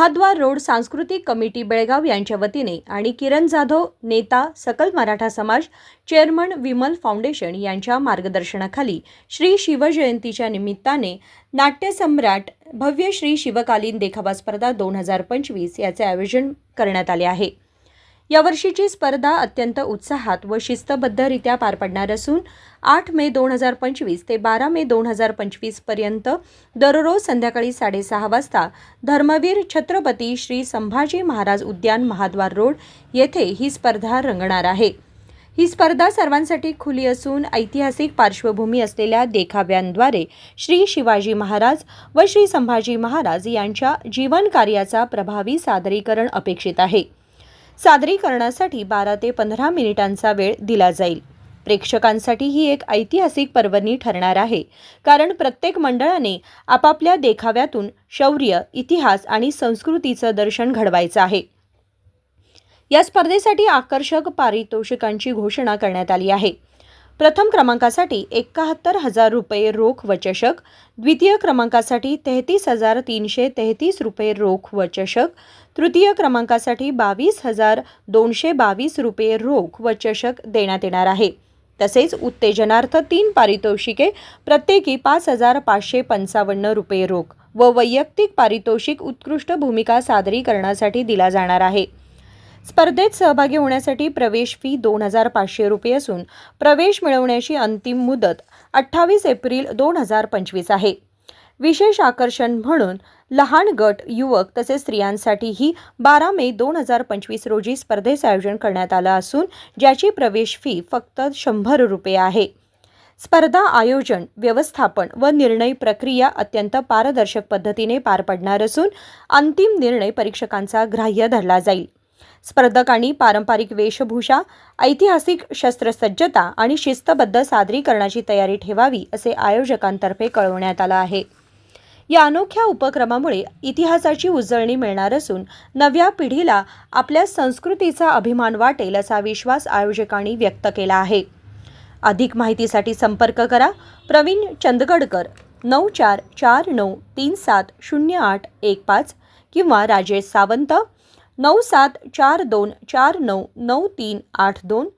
महाद्वार road सांस्कृतिक committee Belgaum यांच्या वतीने आणि किरण जाधव नेता सकल मराठा समाज चेअरमन विमल फाउंडेशन यांच्या मार्गदर्शनाखाली श्री शिवजयंतीच्या निमित्ताने नाट्यसम्राट भव्य श्री शिवकालीन देखावा स्पर्धा दोन हजार पंचवीस याचे आयोजन करण्यात आले आहे. यावर्षीची स्पर्धा अत्यंत उत्साहात व शिस्तबद्धरित्या पार पडणार असून आठ मे दोन हजार पंचवीस ते बारा मे दोन हजार पंचवीसपर्यंत दररोज संध्याकाळी साडेसहा वाजता धर्मवीर छत्रपती श्री संभाजी महाराज उद्यान महाद्वार रोड येथे ही स्पर्धा रंगणार आहे. ही स्पर्धा सर्वांसाठी खुली असून ऐतिहासिक पार्श्वभूमी असलेल्या देखाव्यांद्वारे श्री शिवाजी महाराज व श्री संभाजी महाराज यांच्या जीवन कार्याचा प्रभावी सादरीकरण अपेक्षित आहे. सादरीकरणासाठी बारा ते पंधरा मिनिटांचा वेळ दिला जाईल. प्रेक्षकांसाठी ही एक ऐतिहासिक पर्वणी ठरणार आहे. कारण प्रत्येक मंडळाने आपापल्या देखाव्यातून शौर्य इतिहास आणि संस्कृतीचं दर्शन घडवायचं आहे. या स्पर्धेसाठी आकर्षक पारितोषिकांची घोषणा करण्यात आली आहे. प्रथम क्रमांकासाठी एकाहत्तर हजार रुपये रोख व चषक द्वितीय क्रमांकासाठी तेहतीस हजार तीनशे तेहतीस रुपये रोख व चषक तृतीय क्रमांकासाठी बावीस हजार दोनशे बावीस रुपये रोख व चषक देण्यात येणार आहे. तसेच उत्तेजनार्थ तीन पारितोषिके प्रत्येकी पाच हजार पाचशे पंचावन्न रुपये रोख व वैयक्तिक पारितोषिक उत्कृष्ट भूमिका सादरीकरणासाठी दिला जाणार आहे. स्पर्धेत सहभागी होण्यासाठी प्रवेश फी दोन हजार पाचशे रुपये असून प्रवेश मिळवण्याची अंतिम मुदत अठ्ठावीस एप्रिल दोन हजार पंचवीस आहे. विशेष आकर्षण म्हणून लहान गट युवक तसेच स्त्रियांसाठीही बारा मे दोन हजार पंचवीस रोजी स्पर्धेचं आयोजन करण्यात आलं असून ज्याची प्रवेश फी फक्त शंभर रुपये आहे. स्पर्धा आयोजन व्यवस्थापन व निर्णय प्रक्रिया अत्यंत पारदर्शक पद्धतीने पार पडणार असून अंतिम निर्णय परीक्षकांचा ग्राह्य धरला जाईल. स्पर्धकांनी पारंपरिक वेशभूषा ऐतिहासिक शस्त्रसज्जता आणि शिस्तबद्ध सादरीकरणाची तयारी ठेवावी असे आयोजकांतर्फे कळवण्यात आलं आहे. या अनोख्या उपक्रमामुळे इतिहासाची उजळणी मिळणार असून नव्या पिढीला आपल्या संस्कृतीचा अभिमान वाटेल असा विश्वास आयोजकांनी व्यक्त केला आहे. अधिक माहितीसाठी संपर्क करा. प्रवीण चंदगडकर नऊ चार चार नऊ तीन सात शून्य आठ एक पाच किंवा राजेश सावंत नऊ सात चार दोन चार नऊ नऊ तीन आठ दोन.